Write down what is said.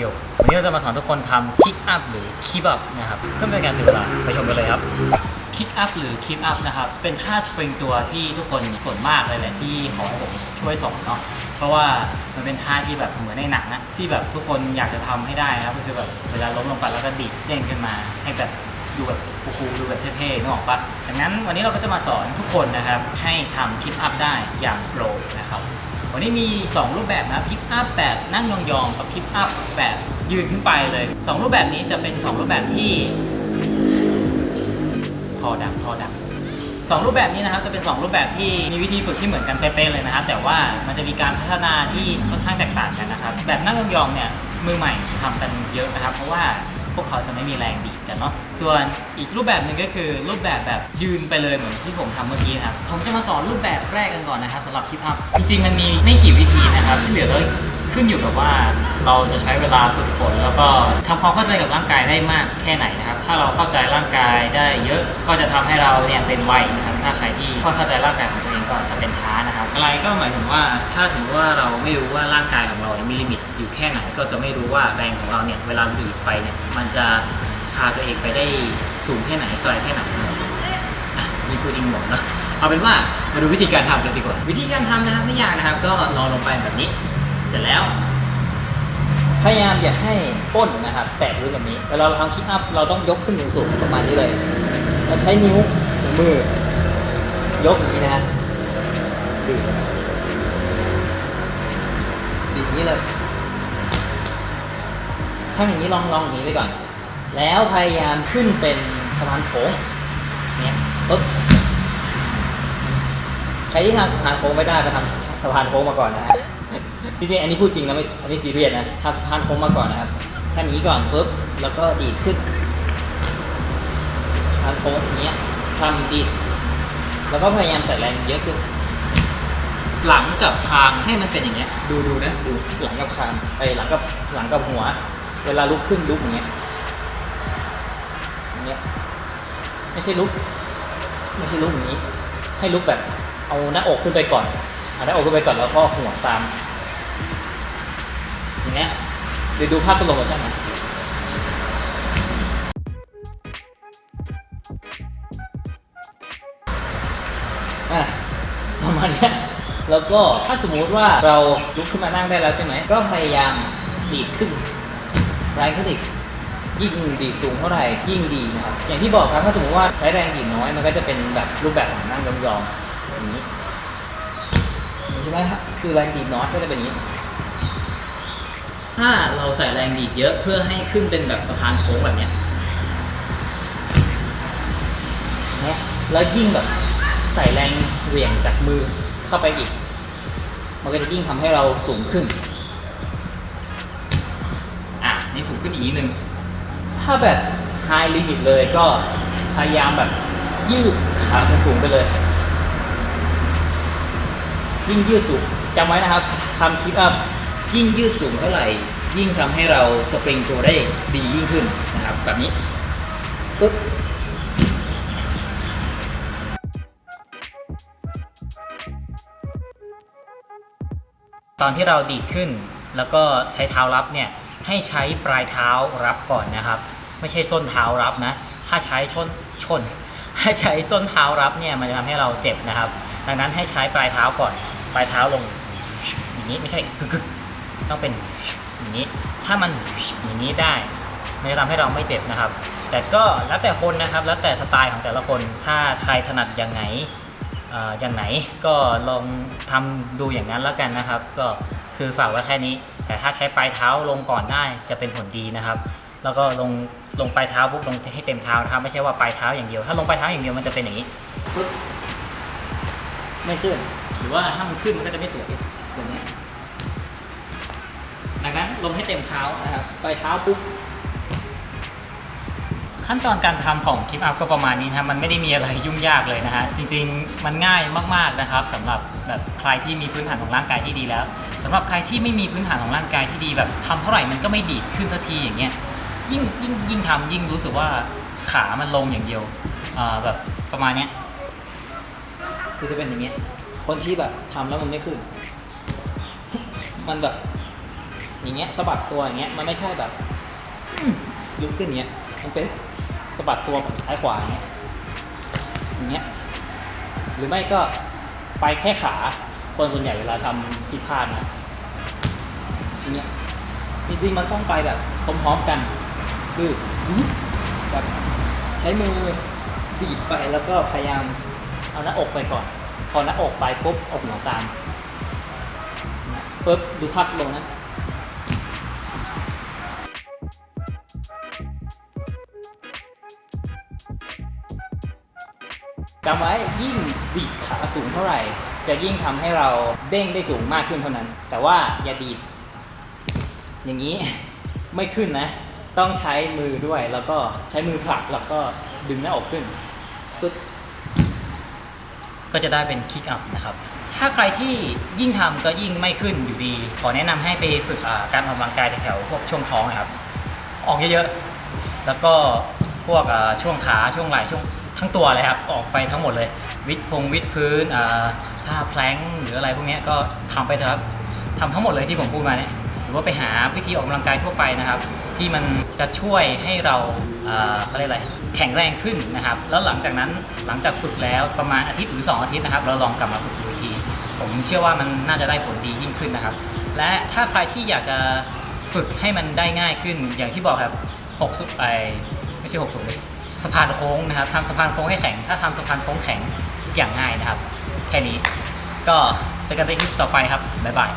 โยวันนี้เราจะมาสอนทุกคนทำคิกอัพหรือคีบอัพนะครับเพื่อเป็นการเสียเวลาไปชมกันเลยครับคิกอัพหรือคีบอัพนะครับ เป็นท่าสปริงตัวที่ทุกคนส่วนมากเลยแหละที่ขอให้ผมช่วยสอนเนาะเพราะว่ามันเป็นท่าที่แบบเหมือนในหนังอะที่แบบทุกคนอยากจะทำให้ได้นะครับก็คือแบบเวลาล้มลงไปแล้วก็ดิดเด้งขึ้นมาให้แบบดูแบบคูลๆดูแบบเท่ๆนึกออกปะดังนั้นวันนี้เราก็จะมาสอนทุกคนนะครับให้ทำคิปอัพได้อย่างโปรนะครับ วันนี้มี 2 รูปแบบนะพิกอัพแบบนั่งยองๆกับพิกอัพแบบยืนขึ้นไปเลย 2 รูปแบบนี้จะเป็น 2 รูปแบบที่พอดังพอดังสองรูปแบบนี้นะครับจะเป็น 2 รูปแบบที่มีวิธีฝึกที่เหมือนกันเป๊ะๆเลยนะครับ แต่ว่ามันจะมีการพัฒนาที่ค่อนข้างแตกต่างกันนะครับ แบบนั่งยองๆเนี่ยมือใหม่ทำกันเยอะนะครับ เพราะว่า วกเขาจะไม่มีแรงดีดกันเนาะส่วนอีกรูปแบบหนึ่งก็คือรูปแบบแบบยืนไปเลยเหมือนที่ผมทำเมื่อกี้ครับผมจะมาสอนรูปแบบแรกกันก่อนนะครับสำหรับคลิปอัพจริงๆมันมีไม่กี่วิธีนะครับที่เหลือก็ ขึ้นอยู่กับว่าเราจะใช้เวลาฝึกฝนแล้วก็ทำความเข้าใจกับร่างกายได้มากแค่ไหนนะครับ ถ้าเราเข้าใจร่างกายได้เยอะก็จะทำให้เราเนี่ยเป็นไวนะครับ ถ้าใครที่ไม่เข้าใจร่างกายของตัวเองก็จะเป็นช้านะครับ อะไรก็หมายถึงว่าถ้าสมมติว่าเราไม่รู้ว่าร่างกายของเราเนี่ยมีลิมิตอยู่แค่ไหน ก็จะไม่รู้ว่าแรงของเราเนี่ยเวลาดีไปเนี่ยมันจะพาตัวเองไปได้สูงแค่ไหนไกลแค่ไหนมีพูดอิงหมดเนอะเอาเป็นว่ามาดูวิธีการทำกันดีกว่า วิธีการทำนะครับไม่ยากนะครับ ก็นอนลงไปแบบนี้ เสร็จแล้ว พยายามอย่าให้ก้นนะครับ แตะพื้นแบบนี้เวลาเราทำคิกอัพเราต้องยกขึ้นสูงๆประมาณนี้เลยเราใช้นิ้วมือยกอย่างนี้นะฮะดีดีอย่างนี้เลยทำอย่างนี้ลองลองอย่างนี้ไปก่อน แล้วพยายามขึ้นเป็นสะพานโค้งเนี่ยปึ๊บใครที่ทำสะพานโค้งไม่ได้ไปทำ สะพานโค้งมาก่อนนะฮะจริงๆอันนี้พูดจริงนะไม่อันนี้ซีเรียสนะทำสะพานโค้งมาก่อนนะครับทำอย่างนี้ก่อนปุ๊บแล้วก็ดีดขึ้นสะพานโค้งอย่างเงี้ยทำดีดแล้วก็พยายามใส่แรงเยอะขึ้นหลังกับคางให้มันเป็นอย่างเงี้ย ดูดูนะดูหลังกับคางไอ้ยหลังกับหลังกับหัว เวลาลุกขึ้นลุกอย่างเงี้ยอย่างเงี้ยไม่ใช่ลุก ไม่ใช่ลุกอย่างนี้ ให้ลุกแบบเอาหน้าอกขึ้นไปก่อน เอาหน้าอกขึ้นไปก่อนแล้วก็หัวตาม อย่างเงี้ยเดี๋ยวดูภาพสโลว์โมชั่นนะอะประมาณเนี้ยแล้วก็ถ้าสมมุติว่าเราลุกขึ้นมานั่งได้แล้วใช่ไหม ก็พยายามดีดขึ้นแรงขึ้นอีกยิ่งดีสูงเท่าไหร่ยิ่งดีนะครับ อย่างที่บอกครับถ้าสมมติว่าใช้แรงดีดน้อยมันก็จะเป็นแบบรูปแบบของนั่งยองๆอย่างนี้ ใช่ไหมครับคือแรงดีดน้อยก็จะเป็นอย่างนี้ ถ้าเราใส่แรงดีดเยอะเพื่อให้ขึ้นเป็นแบบสะพานโค้งแบบเนี้ยเนี่ยแล้วยิ่งแบบใส่แรงเหวี่ยงจากมือเข้าไปอีก มันก็จะยิ่งทำให้เราสูงขึ้น อะ นี่สูงขึ้นอีกนิดนึง ถ้าแบบ high limit เลยก็พยายามแบบยืดขาสูงๆไปเลย ยิ่งยืดสูงจำไว้นะครับทำคลิปอัพยิ่งยืดสูงเท่าไหร่ ยิ่งทำให้เราสปริงตัวได้ดียิ่งขึ้นนะครับ แบบนี้ปึ๊บตอนที่เราดีดขึ้น แล้วก็ใช้เท้ารับเนี่ยให้ใช้ปลายเท้ารับก่อนนะครับ ไม่ใช่ส้นเท้ารับนะ ถ้าใช้ชนชน ถ้าใช้ส้นเท้ารับเนี่ยมันจะทำให้เราเจ็บนะครับ ดังนั้นให้ใช้ปลายเท้าก่อน ปลายเท้าลงอย่างนี้ไม่ใช่กึกต้องเป็นอย่างนี้ ถ้ามันอย่างนี้ได้มันจะทำให้เราไม่เจ็บนะครับ แต่ก็แล้วแต่คนนะครับ แล้วแต่สไตล์ของแต่ละคน ถ้าใครถนัดอย่างไหนอย่างไหนก็ลองทำดูอย่างนั้นแล้วกันนะครับ ก็คือฝากไว้แค่นี้ แต่ถ้าใช้ปลายเท้าลงก่อนได้จะเป็นผลดีนะครับ แล้วก็ลงลงปลายเท้าปุ๊บลงให้เต็มเท้านะครับ ไม่ใช่ว่าปลายเท้าอย่างเดียว ถ้าลงปลายเท้าอย่างเดียวมันจะเป็นอย่างนี้ ไม่ขึ้น หรือว่าถ้ามันขึ้นมันก็จะไม่สวยแบบนี้ดังนั้นลงให้เต็มเท้านะครับปลายเท้าปุ๊บขั้นตอนการทำของคลิปอัพก็ประมาณนี้นะครับมันไม่ได้มีอะไรยุ่งยากเลยนะฮะจริงๆมันง่ายมากๆนะครับสำหรับแบบใครที่มีพื้นฐานของร่างกายที่ดีแล้วสำหรับใครที่ไม่มีพื้นฐานของร่างกายที่ดีแบบทำเท่าไหร่มันก็ไม่ดีดขึ้นสักทีอย่างเงี้ยยิ่งยิ่งยิ่งทำยิ่งรู้สึกว่าขามันลงอย่างเดียวอ่าแบบประมาณเนี้ยคือจะเป็นอย่างเงี้ย คนที่แบบทำแล้วมันไม่ขึ้น มันแบบ อย่างเงี้ยสะบัดตัวอย่างเงี้ยมันไม่ใช่แบบลุกขึ้นเงี้ย มันเป็นสะบัดตัวแบบซ้ายขวาอย่างเงี้ยอย่างเงี้ย หรือไม่ก็ไปแค่ขา คนส่วนใหญ่เวลาทำผิดพลาดนะอย่างเงี้ยจริงๆมันต้องไปแบบพร้อมๆกัน คือแบบใช้มือดีดไปแล้วก็พยายามเอาหน้าอกไปก่อน พอหน้าอกไปปุ๊บอกหัวตามปุ๊บดูภาพลงนะจำไว้ยิ่งดีดขาสูงเท่าไหร่ จะยิ่งทำให้เราเด้งได้สูงมากขึ้นเท่านั้น แต่ว่าอย่าดีด อย่างนี้ไม่ขึ้นนะ ต้องใช้มือด้วยแล้วก็ใช้มือผลักแล้วก็ดึงหน้าอกขึ้นปึ๊บ ก็จะได้เป็นคิกอัพนะครับ ถ้าใครที่ยิ่งทำก็ยิ่งไม่ขึ้นอยู่ดี ขอแนะนำให้ไปฝึกการออกกำลังกายแถวๆพวกช่วงท้องนะครับ ออกเยอะๆ แล้วก็พวกช่วงขาช่วงไหล่ช่วงทั้งตัวเลยครับ ออกไปทั้งหมดเลย วิดพงวิดพื้นอ่าท่าแพลงหรืออะไรพวกนี้ก็ทำไปเถอะครับทำทั้งหมดเลยที่ผมพูดมาเนี่ย หรือว่าไปหาวิธีออกกำลังกายทั่วไปนะครับ ที่มันจะช่วยให้เราเขาเรียกอะไรแข็งแรงขึ้นนะครับ แล้วหลังจากนั้นหลังจากฝึกแล้วประมาณอาทิตย์หรือ 2 อาทิตย์นะครับ เราลองกลับมาฝึกดูอีกที ผมเชื่อว่ามันน่าจะได้ผลดียิ่งขึ้นนะครับ และถ้าใครที่อยากจะฝึกให้มันได้ง่ายขึ้น อย่างที่บอกครับ6สุไอไม่ใช่6สุเลยสะพานโค้งนะครับทำสะพานโค้งให้แข็ง ถ้าทำสะพานโค้งแข็งทุกอย่างง่ายนะครับ แค่นี้ก็เจอกันในคลิปต่อไปครับบ๊ายบาย